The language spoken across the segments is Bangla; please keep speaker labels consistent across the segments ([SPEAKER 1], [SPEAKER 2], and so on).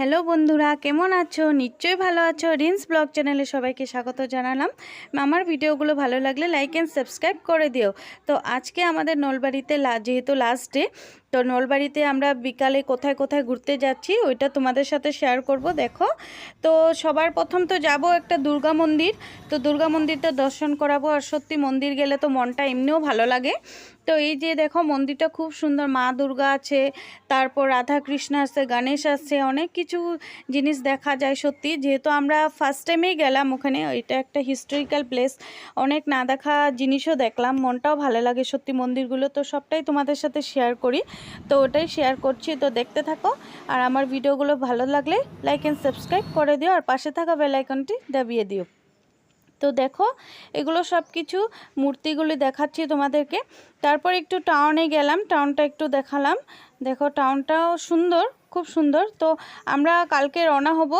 [SPEAKER 1] হ্যালো বন্ধুরা, কেমন আছো? নিশ্চয়ই ভালো আছো। রিন্স ব্লগ চ্যানেলে সবাইকে স্বাগত জানালাম। আমার ভিডিওগুলো ভালো লাগলে লাইক অ্যান্ড সাবস্ক্রাইব করে দিও। তো আজকে আমাদের নলবাড়িতে যেহেতু লাস্ট ডে তো নলবাড়িতে আমরা বিকালে কোথায় কোথায় ঘুরতে যাচ্ছি, ওইটা তোমাদের সাথে শেয়ার করব, দেখো। তো সবার প্রথম তো যাব একটা দুর্গা মন্দির। তো দুর্গা মন্দিরটা দর্শন করাবো, আর সত্যি মন্দির গেলে তো মনটা এমনিও ভালো লাগে। তো এই যে দেখো, মন্দিরটা খুব সুন্দর। মা দুর্গা আছে, তারপর রাধা কৃষ্ণ আছে, গণেশ আছে, অনেক কিছু জিনিস দেখা যায় সত্যি। যেহেতু আমরা ফার্স্ট টাইমেই গেলাম ওখানে, এটা একটা হিস্টোরিক্যাল প্লেস অনেক না দেখা জিনিসও দেখলাম, মনটাও ভালো লাগে সত্যি মন্দিরগুলো। তো সবটাই তোমাদের সাথে শেয়ার করি। তো ওটাই শেয়ার করছি, তো দেখতে থাকো। আর আমার ভিডিওগুলো ভালো লাগলে লাইক অ্যান্ড সাবস্ক্রাইব করে দিও। আর পাশে থাকা বেল আইকনটি দাবিয়ে দিও। তো দেখো, এগুলো সব কিছু মূর্তিগুলি দেখাচ্ছি তোমাদেরকে। তারপর একটু টাউনে গেলাম টাউনটা একটু দেখালাম। দেখো টাউনটাও সুন্দর। খুব সুন্দর। তো আমরা কালকে রওনা হব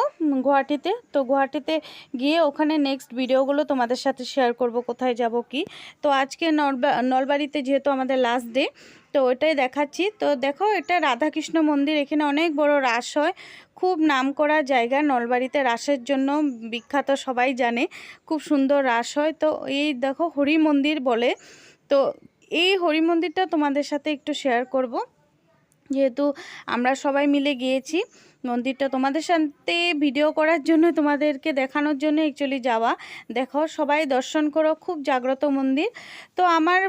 [SPEAKER 1] গুয়াহাটিতে। তো গুয়াহাটিতে গিয়ে ওখানে নেক্সট ভিডিওগুলো তোমাদের সাথে শেয়ার করব, কোথায় যাব, কি। তো আজকে নলবা, নলবাড়িতে যেহেতু আমাদের লাস্ট ডে তো ওইটাই দেখাচ্ছি। তো দেখো, এটা রাধাকৃষ্ণ মন্দির, এখানে অনেক বড় রাস হয়। খুব নামকরা জায়গা, নলবাড়িতে রাসের জন্য বিখ্যাত, সবাই জানে। খুব সুন্দর রাস হয়। তো এই দেখো হরি মন্দির বলে। তো এই হরি মন্দিরটা তোমাদের সাথে একটু শেয়ার করব। যেহেতু আমরা সবাই মিলে গিয়েছি, মন্দিরটা তোমাদের সাথে ভিডিও করার জন্য, তোমাদেরকে দেখানোর জন্য অ্যাকচুয়ালি যাওয়া। দেখো, সবাই দর্শন করো, খুব জাগ্রত মন্দির। তো আমার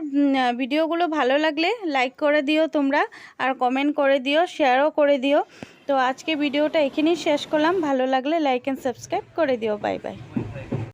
[SPEAKER 1] ভিডিওগুলো ভালো লাগলে লাইক করে দিও তোমরা, আর কমেন্ট করে দিও শেয়ারও করে দিও। তো আজকে ভিডিওটা এখানেই শেষ করলাম। ভালো লাগলে লাইক অ্যান্ড সাবস্ক্রাইব করে দিও। Bye bye